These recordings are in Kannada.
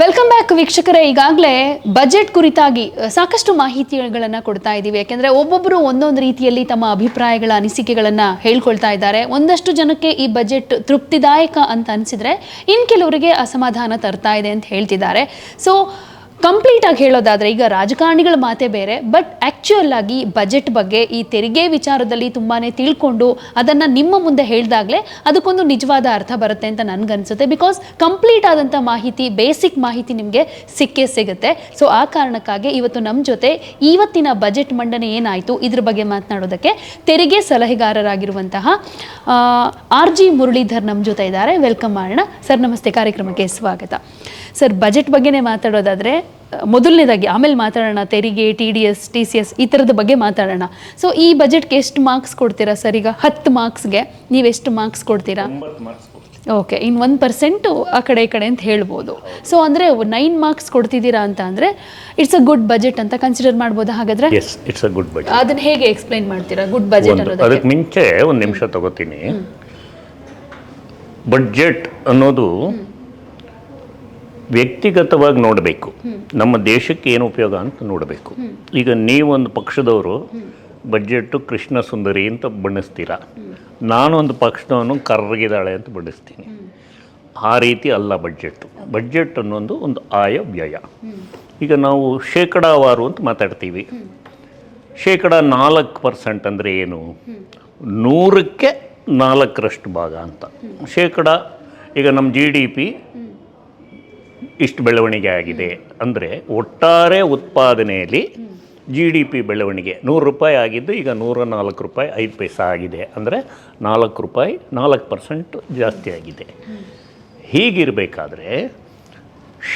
ವೆಲ್ಕಮ್ ಬ್ಯಾಕ್ ವೀಕ್ಷಕರೇ. ಈಗಾಗಲೇ ಬಜೆಟ್ ಕುರಿತಾಗಿ ಸಾಕಷ್ಟು ಮಾಹಿತಿಗಳನ್ನು ಕೊಡ್ತಾ ಇದ್ದೀವಿ ಯಾಕೆಂದರೆ ಒಬ್ಬೊಬ್ಬರು ಒಂದೊಂದು ರೀತಿಯಲ್ಲಿ ತಮ್ಮ ಅಭಿಪ್ರಾಯಗಳ, ಅನಿಸಿಕೆಗಳನ್ನು ಹೇಳ್ಕೊಳ್ತಾ ಇದ್ದಾರೆ. ಒಂದಷ್ಟು ಜನಕ್ಕೆ ಈ ಬಜೆಟ್ ತೃಪ್ತಿದಾಯಕ ಅಂತ ಅನಿಸಿದರೆ ಇನ್ನು ಕೆಲವರಿಗೆ ಅಸಮಾಧಾನ ತರ್ತಾ ಇದೆ ಅಂತ ಹೇಳ್ತಿದ್ದಾರೆ. ಸೊ ಕಂಪ್ಲೀಟ್ ಆಗಿ ಹೇಳೋದಾದ್ರೆ, ಈಗ ರಾಜಕಾರಣಿಗಳ ಮಾತೇ ಬೇರೆ ಬಟ್ ಆ್ಯಕ್ಚುಯಲ್ ಆಗಿ ಬಜೆಟ್ ಬಗ್ಗೆ ಈ ತೆರಿಗೆ ವಿಚಾರದಲ್ಲಿ ತುಂಬಾ ತಿಳ್ಕೊಂಡು ಅದನ್ನು ನಿಮ್ಮ ಮುಂದೆ ಹೇಳಿದಾಗಲೇ ಅದಕ್ಕೊಂದು ನಿಜವಾದ ಅರ್ಥ ಬರುತ್ತೆ ಅಂತ ನನ್ಗನ್ಸುತ್ತೆ. ಬಿಕಾಸ್ ಕಂಪ್ಲೀಟ್ ಆದಂಥ ಮಾಹಿತಿ ಬೇಸಿಕ್ ಮಾಹಿತಿ ನಿಮಗೆ ಸಿಕ್ಕೇ ಸಿಗುತ್ತೆ. ಸೊ ಆ ಕಾರಣಕ್ಕಾಗಿ ಇವತ್ತು ನಮ್ಮ ಜೊತೆ ಇವತ್ತಿನ ಬಜೆಟ್ ಮಂಡನೆ ಏನಾಯಿತು, ಇದ್ರ ಬಗ್ಗೆ ಮಾತನಾಡೋದಕ್ಕೆ ತೆರಿಗೆ ಸಲಹೆಗಾರರಾಗಿರುವಂತಹ ಆರ್ ಜಿ ಮುರಳೀಧರ್ ನಮ್ಮ ಜೊತೆ ಇದ್ದಾರೆ. ವೆಲ್ಕಮ್ ಮಾಡೋಣ ಸರ್ ನಮಸ್ತೆ. ಕಾರ್ಯಕ್ರಮಕ್ಕೆ ಸ್ವಾಗತ. ಸರ್ ಬಜೆಟ್ ಬಗ್ಗೆನೇ ಮಾತಾಡೋದಾದರೆ ಮೊದಲನೇದಾಗಿ ಆಮೇಲೆ ಮಾತಾಡೋಣ ತೆರಿಗೆ T D S T C S ಈ ಥರದ ಬಗ್ಗೆ ಮಾತಾಡೋಣ. ಸೊ ಈ ಬಜೆಟ್ಗೆ ಎಷ್ಟು ಮಾರ್ಕ್ಸ್ ಕೊಡ್ತೀರಾ ಸರ್ ಈಗ ಹತ್ತು ಮಾರ್ಕ್ಸ್ಗೆ ನೀವು ಎಷ್ಟು ಮಾರ್ಕ್ಸ್ ಕೊಡ್ತೀರಾ? ಓಕೆ ಇನ್ನು ಒನ್ ಪರ್ಸೆಂಟು ಆ ಕಡೆ ಈ ಕಡೆ ಅಂತ ಹೇಳ್ಬೋದು. ಸೊ ಅಂದರೆ ನೈನ್ ಮಾರ್ಕ್ಸ್ ಕೊಡ್ತಿದ್ದೀರಾ ಅಂತ ಅಂದರೆ ಇಟ್ಸ್ ಅ ಗುಡ್ ಬಜೆಟ್ ಅಂತ ಕನ್ಸಿಡರ್ ಮಾಡ್ಬೋದು ಹಾಗಾದರೆ? Yes it's a good budget ಅದನ್ನ ಹೇಗೆ ಎಕ್ಸ್ಪ್ಲೈನ್ ಮಾಡ್ತೀರಾ? ಗುಡ್ ಬಜೆಟ್ ಅದಕ್ಕೆ ಮುಂಚೆ ಒಂದು ನಿಮಿಷ ತಗೋತೀನಿ. ಬಡ್ಜೆಟ್ ಅನ್ನೋದು ವ್ಯಕ್ತಿಗತವಾಗಿ ನೋಡಬೇಕು. ನಮ್ಮ ದೇಶಕ್ಕೆ ಏನು ಉಪಯೋಗ ಅಂತ ನೋಡಬೇಕು. ಈಗ ನೀವೊಂದು ಪಕ್ಷದವರು ಬಜೆಟ್ಟು ಕೃಷ್ಣ ಸುಂದರಿ ಅಂತ ಬಣ್ಣಿಸ್ತೀರಾ? ನಾನೊಂದು ಪಕ್ಷದವನು ಕರ್ರಗಿದಾಳೆ ಅಂತ ಬಣ್ಣಿಸ್ತೀನಿ. ಆ ರೀತಿ ಅಲ್ಲ ಬಜೆಟ್ಟು. ಬಜೆಟ್ ಅನ್ನೋದು ಒಂದು ಆಯ ವ್ಯಯ. ಈಗ ನಾವು ಶೇಕಡಾವಾರು ಅಂತ ಮಾತಾಡ್ತೀವಿ. ಶೇಕಡ ನಾಲ್ಕು ಪರ್ಸೆಂಟ್ ಅಂದರೆ ಏನು? ನೂರಕ್ಕೆ ನಾಲ್ಕರಷ್ಟು ಭಾಗ ಅಂತ. ಶೇಕಡ ಈಗ ನಮ್ಮ ಜಿ ಡಿ ಪಿ ಇಷ್ಟು ಬೆಳವಣಿಗೆ ಆಗಿದೆ. ಅಂದರೆ ಒಟ್ಟಾರೆ ಉತ್ಪಾದನೆಯಲ್ಲಿ ಜಿ ಡಿ ಪಿ ಬೆಳವಣಿಗೆ ನೂರು ರೂಪಾಯಿ ಆಗಿದ್ದು ಈಗ ನೂರ ನಾಲ್ಕು ರೂಪಾಯಿ ಐದು ಪೈಸಾ ಆಗಿದೆ. ಅಂದರೆ ನಾಲ್ಕು ರೂಪಾಯಿ ನಾಲ್ಕು ಪರ್ಸೆಂಟ್ ಜಾಸ್ತಿ ಆಗಿದೆ. ಹೀಗಿರಬೇಕಾದ್ರೆ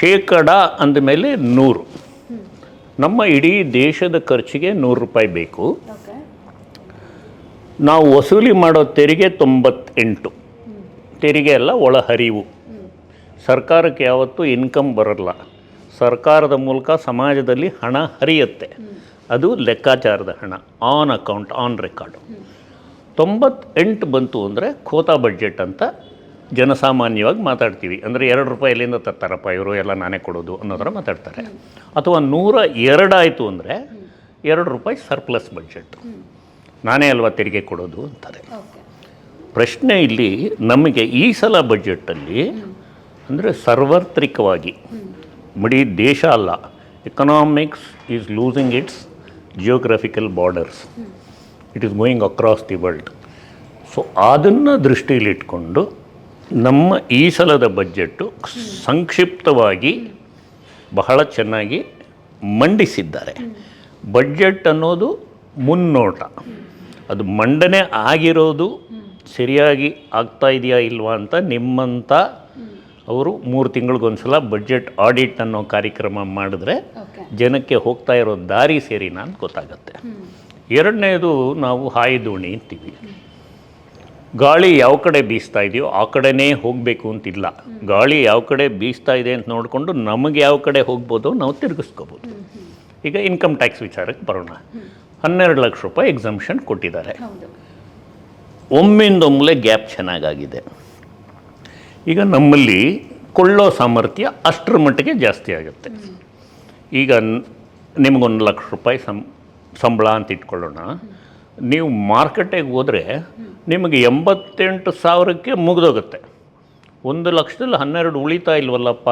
ಶೇಕಡ ಅಂದಮೇಲೆ ನೂರು. ನಮ್ಮ ಇಡೀ ದೇಶದ ಖರ್ಚಿಗೆ ನೂರು ರೂಪಾಯಿ ಬೇಕು. ನಾವು ವಸೂಲಿ ಮಾಡೋ ತೆರಿಗೆ ತೊಂಬತ್ತೆಂಟು. ತೆರಿಗೆ ಎಲ್ಲ ಒಳಹರಿವು ಸರ್ಕಾರಕ್ಕೆ ಯಾವತ್ತೂ ಇನ್ಕಮ್ ಬರಲ್ಲ. ಸರ್ಕಾರದ ಮೂಲಕ ಸಮಾಜದಲ್ಲಿ ಹಣ ಹರಿಯುತ್ತೆ. ಅದು ಲೆಕ್ಕಾಚಾರದ ಹಣ ಆನ್ ಅಕೌಂಟ್ ಆನ್ ರೆಕಾರ್ಡು ತೊಂಬತ್ತೆಂಟು ಬಂತು ಅಂದರೆ ಖೋತಾ ಬಡ್ಜೆಟ್ ಅಂತ ಜನಸಾಮಾನ್ಯವಾಗಿ ಮಾತಾಡ್ತೀವಿ. ಅಂದರೆ ಎರಡು ರೂಪಾಯಿ ಎಲ್ಲಿಂದ ತರ್ತಾರಪ್ಪ ಇವರು ಎಲ್ಲ ನಾನೇ ಕೊಡೋದು ಅನ್ನೋದರ ಮಾತಾಡ್ತಾರೆ. ಅಥವಾ ನೂರ ಎರಡಾಯಿತು ಅಂದರೆ ಎರಡು ರೂಪಾಯಿ ಸರ್ಪ್ಲಸ್ ಬಜೆಟ್ ನಾನೇ ಅಲ್ವಾ ತೆರಿಗೆ ಕೊಡೋದು ಅಂತಾರೆ. ಪ್ರಶ್ನೆ ಇಲ್ಲಿ ನಮಗೆ ಈ ಸಲ ಬಜೆಟಲ್ಲಿ ಅಂದರೆ ಸಾರ್ವತ್ರಿಕವಾಗಿ. ಮಡಿ ದೇಶ ಅಲ್ಲ. Economics is losing its geographical borders it is going across the world so ಅದನ್ನು ದೃಷ್ಟಿಯಲ್ಲಿಟ್ಕೊಂಡು ನಮ್ಮ ಈ ಸಲದ ಬಜೆಟ್ಟು ಸಂಕ್ಷಿಪ್ತವಾಗಿ ಬಹಳ ಚೆನ್ನಾಗಿ ಮಂಡಿಸಿದ್ದಾರೆ. ಬಜೆಟ್ ಅನ್ನೋದು ಮುನ್ನೋಟ. ಅದು ಮಂಡನೆ ಆಗಿರೋದು ಸರಿಯಾಗಿ ಆಗ್ತಾ ಇದೆಯಾ ಇಲ್ವಾ ಅಂತ ನಿಮ್ಮಂಥ ಅವರು ಮೂರು ತಿಂಗಳಿಗೊಂದ್ಸಲ ಬಜೆಟ್ ಆಡಿಟ್ ಅನ್ನೋ ಕಾರ್ಯಕ್ರಮ ಮಾಡಿದ್ರೆ ಜನಕ್ಕೆ ಹೋಗ್ತಾ ಇರೋ ದಾರಿ ಸೇರಿ ನಾನು ಗೊತ್ತಾಗತ್ತೆ. ಎರಡನೇದು ನಾವು ಹಾಯಿ ದೋಣಿ ಅಂತೀವಿ. ಗಾಳಿ ಯಾವ ಕಡೆ ಬೀಸ್ತಾ ಇದೆಯೋ ಆ ಕಡೆನೇ ಹೋಗಬೇಕು ಅಂತಿಲ್ಲ. ಗಾಳಿ ಯಾವ ಕಡೆ ಬೀಸ್ತಾ ಇದೆ ಅಂತ ನೋಡಿಕೊಂಡು ನಮಗೆ ಯಾವ ಕಡೆ ಹೋಗ್ಬೋದು ನಾವು ತಿರುಗಿಸ್ಕೋಬೋದು. ಈಗ ಇನ್ಕಮ್ ಟ್ಯಾಕ್ಸ್ ವಿಚಾರಕ್ಕೆ ಬರೋಣ. ಹನ್ನೆರಡು ಲಕ್ಷ ರೂಪಾಯಿ ಎಕ್ಸಮ್ಷನ್ ಕೊಟ್ಟಿದ್ದಾರೆ. ಒಮ್ಮಿಂದೊಮ್ಮೆ ಗ್ಯಾಪ್ ಚೆನ್ನಾಗಾಗಿದೆ. ಈಗ ನಮ್ಮಲ್ಲಿ ಕೊಳ್ಳೋ ಸಾಮರ್ಥ್ಯ ಅಷ್ಟರ ಮಟ್ಟಿಗೆ ಜಾಸ್ತಿ ಆಗುತ್ತೆ. ಈಗ ನಿಮಗೊಂದು ಲಕ್ಷ ರೂಪಾಯಿ ಸಂ ಸಂಬಳ ಅಂತ ಇಟ್ಕೊಳ್ಳೋಣ. ನೀವು ಮಾರ್ಕೆಟಿಗೆ ಹೋದರೆ ನಿಮಗೆ ಎಂಬತ್ತೆಂಟು ಸಾವಿರಕ್ಕೆ ಮುಗಿದೋಗುತ್ತೆ. ಒಂದು ಲಕ್ಷದಲ್ಲಿ ಹನ್ನೆರಡು ಉಳಿತಾ ಇಲ್ವಲ್ಲಪ್ಪ?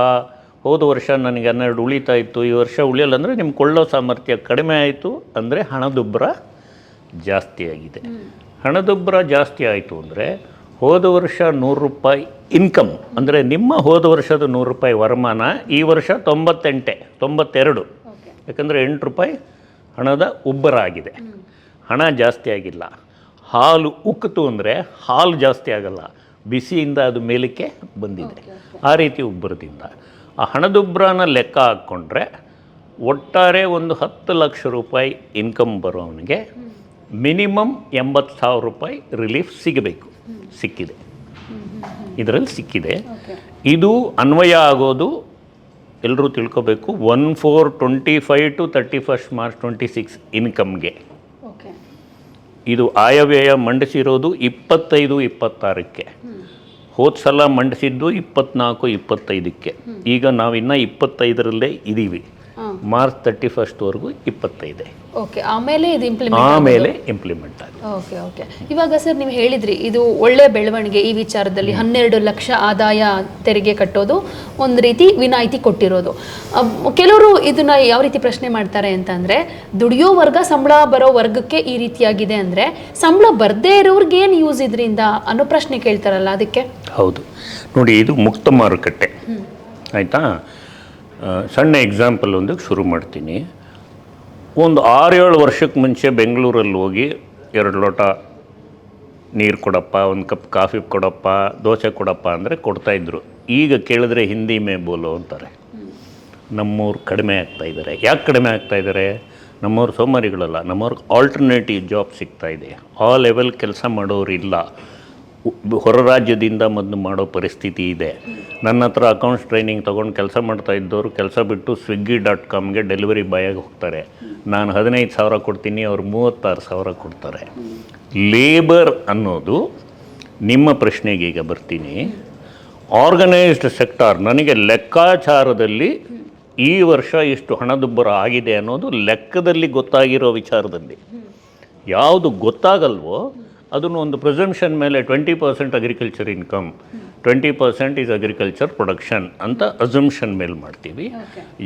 ಹೋದ ವರ್ಷ ನನಗೆ ಹನ್ನೆರಡು ಉಳಿತಾ ಇತ್ತು ಈ ವರ್ಷ ಉಳಿಯಲ್ಲ ಅಂದರೆ ನಿಮ್ಮ ಕೊಳ್ಳೋ ಸಾಮರ್ಥ್ಯ ಕಡಿಮೆ ಆಯಿತು ಅಂದರೆ ಹಣದುಬ್ಬರ ಜಾಸ್ತಿ ಆಗಿದೆ. ಹಣದುಬ್ಬರ ಜಾಸ್ತಿ ಆಯಿತು ಅಂದರೆ ಹೋದ ವರ್ಷ ನೂರು ರೂಪಾಯಿ ಇನ್ಕಮ್ ಅಂದರೆ ನಿಮ್ಮ ಹೋದ ವರ್ಷದ ನೂರು ರೂಪಾಯಿ ವರಮಾನ ಈ ವರ್ಷ ತೊಂಬತ್ತೆಂಟೆ ತೊಂಬತ್ತೆರಡು. ಯಾಕಂದರೆ ಎಂಟು ರೂಪಾಯಿ ಹಣದ ಉಬ್ಬರ ಆಗಿದೆ. ಹಣ ಜಾಸ್ತಿ ಆಗಿಲ್ಲ. ಹಾಲು ಉಕ್ಕಿತು ಅಂದರೆ ಹಾಲು ಜಾಸ್ತಿ ಆಗಲ್ಲ. ಬಿಸಿಯಿಂದ ಅದು ಮೇಲಕ್ಕೆ ಬಂದಿದೆ. ಆ ರೀತಿ ಉಬ್ಬರದಿಂದ. ಆ ಹಣದುಬ್ಬರನ ಲೆಕ್ಕ ಹಾಕ್ಕೊಂಡ್ರೆ ಒಟ್ಟಾರೆ ಒಂದು ಹತ್ತು ಲಕ್ಷ ರೂಪಾಯಿ ಇನ್ಕಮ್ ಬರೋವನಿಗೆ ಮಿನಿಮಮ್ ಎಂಬತ್ತು ಸಾವಿರ ರೂಪಾಯಿ ರಿಲೀಫ್ ಸಿಗಬೇಕು. ಸಿಕ್ಕಿದೆ. ಇದರಲ್ಲಿ ಸಿಕ್ಕಿದೆ. ಇದು ಅನ್ವಯ ಆಗೋದು ಎಲ್ಲರೂ ತಿಳ್ಕೋಬೇಕು. One four twenty five to thirty first March twenty six ಇನ್ಕಮ್ಗೆ. Okay ಇದು ಆಯವ್ಯಯ ಮಂಡಿಸಿರೋದು ಇಪ್ಪತ್ತೈದು ಇಪ್ಪತ್ತಾರಕ್ಕೆ. ಹೋದ ಸಲ ಮಂಡಿಸಿದ್ದು ಇಪ್ಪತ್ನಾಲ್ಕು ಇಪ್ಪತ್ತೈದಕ್ಕೆ. ಈಗ ನಾವಿನ್ನ ಇಪ್ಪತ್ತೈದರಲ್ಲೇ ಇದ್ದೀವಿ ಮಾರ್ಚ್ ತರ್ಟಿ ಫಸ್ಟ್ವರೆಗೂ ಇಪ್ಪತ್ತೈದೆ. ಓಕೆ ಆಮೇಲೆ ಇದು ಇಂಪ್ಲಿಮೆಂಟ್ ಆಮೇಲೆ ಇಂಪ್ಲಿಮೆಂಟ್ ಓಕೆ ಓಕೆ ಇವಾಗ ಸರ್ ನೀವು ಹೇಳಿದ್ರಿ ಇದು ಒಳ್ಳೆಯ ಬೆಳವಣಿಗೆ ಈ ವಿಚಾರದಲ್ಲಿ ಹನ್ನೆರಡು ಲಕ್ಷ ಆದಾಯ ತೆರಿಗೆ ಕಟ್ಟೋದು ಒಂದು ರೀತಿ ವಿನಾಯಿತಿ ಕೊಟ್ಟಿರೋದು. ಕೆಲವರು ಇದನ್ನ ಯಾವ ರೀತಿ ಪ್ರಶ್ನೆ ಮಾಡ್ತಾರೆ ಅಂತಂದರೆ ದುಡಿಯೋ ವರ್ಗ ಸಂಬಳ ಬರೋ ವರ್ಗಕ್ಕೆ ಈ ರೀತಿಯಾಗಿದೆ ಅಂದ್ರೆ ಸಂಬಳ ಬರ್ದೇ ಇರೋರ್ಗೆ ಏನು ಯೂಸ್ ಇದರಿಂದ ಅನ್ನೋ ಪ್ರಶ್ನೆ ಕೇಳ್ತಾರಲ್ಲ ಅದಕ್ಕೆ? ಹೌದು. ನೋಡಿ ಇದು ಮುಕ್ತ ಮಾರುಕಟ್ಟೆ. ಆಯಿತಾ? ಸಣ್ಣ ಎಕ್ಸಾಂಪಲ್ ಒಂದಕ್ಕೆ ಶುರು ಮಾಡ್ತೀನಿ. ಒಂದು ಆರೇಳು ವರ್ಷಕ್ಕೆ ಮುಂಚೆ ಬೆಂಗಳೂರಲ್ಲಿ ಹೋಗಿ ಎರಡು ಲೋಟ ನೀರು ಕೊಡಪ್ಪ, ಒಂದು ಕಪ್ ಕಾಫಿ ಕೊಡಪ್ಪ, ದೋಸೆ ಕೊಡಪ್ಪ ಅಂದರೆ ಕೊಡ್ತಾಯಿದ್ರು ಈಗ ಕೇಳಿದ್ರೆ ಹಿಂದಿ ಮೇ ಬೋಲು ಅಂತಾರೆ. ನಮ್ಮವ್ರು ಕಡಿಮೆ ಆಗ್ತಾ ಇದ್ದಾರೆ. ಯಾಕೆ ಕಡಿಮೆ ಆಗ್ತಾ ಇದ್ದಾರೆ? ನಮ್ಮವ್ರು ಸೋಮಾರಿಗಳಲ್ಲ ನಮ್ಮವ್ರಿಗೆ ಆಲ್ಟರ್ನೇಟಿವ್ ಜಾಬ್ ಸಿಗ್ತಾ ಇದೆ. ಆ ಲೆವೆಲ್ ಕೆಲಸ ಮಾಡೋರು ಇಲ್ಲ ಹೊರ ರಾಜ್ಯದಿಂದ ಮೊದಲು ಮಾಡೋ ಪರಿಸ್ಥಿತಿ ಇದೆ. ನನ್ನ ಹತ್ರ ಅಕೌಂಟ್ಸ್ ಟ್ರೈನಿಂಗ್ ತೊಗೊಂಡು ಕೆಲಸ ಮಾಡ್ತಾ ಇದ್ದವರು ಕೆಲಸ ಬಿಟ್ಟು ಸ್ವಿಗ್ಗಿ ಡಾಟ್ ಕಾಮ್ಗೆ ಡೆಲಿವರಿ ಬಾಯಾಗಿ ಹೋಗ್ತಾರೆ. ನಾನು ಹದಿನೈದು ಸಾವಿರ ಕೊಡ್ತೀನಿ, ಅವ್ರು ಮೂವತ್ತಾರು ಸಾವಿರ ಕೊಡ್ತಾರೆ. ಲೇಬರ್ ಅನ್ನೋದು ನಿಮ್ಮ ಪ್ರಶ್ನೆಗೆ ಈಗ ಬರ್ತೀನಿ. ಆರ್ಗನೈಸ್ಡ್ ಸೆಕ್ಟಾರ್ ನನಗೆ ಲೆಕ್ಕಾಚಾರದಲ್ಲಿ ಈ ವರ್ಷ ಇಷ್ಟು ಹಣದುಬ್ಬರ ಆಗಿದೆ ಅನ್ನೋದು ಲೆಕ್ಕದಲ್ಲಿ ಗೊತ್ತಾಗಿರೋ ವಿಚಾರದಲ್ಲಿ. ಯಾವುದು ಗೊತ್ತಾಗಲ್ವೋ ಅದನ್ನು ಒಂದು ಪ್ರೆಸಂಪ್ಷನ್ ಮೇಲೆ twenty percent agriculture income twenty percent is agriculture production ಅಂತ ಅಸಂಪ್ಷನ್ ಮೇಲೆ ಮಾಡ್ತೀವಿ.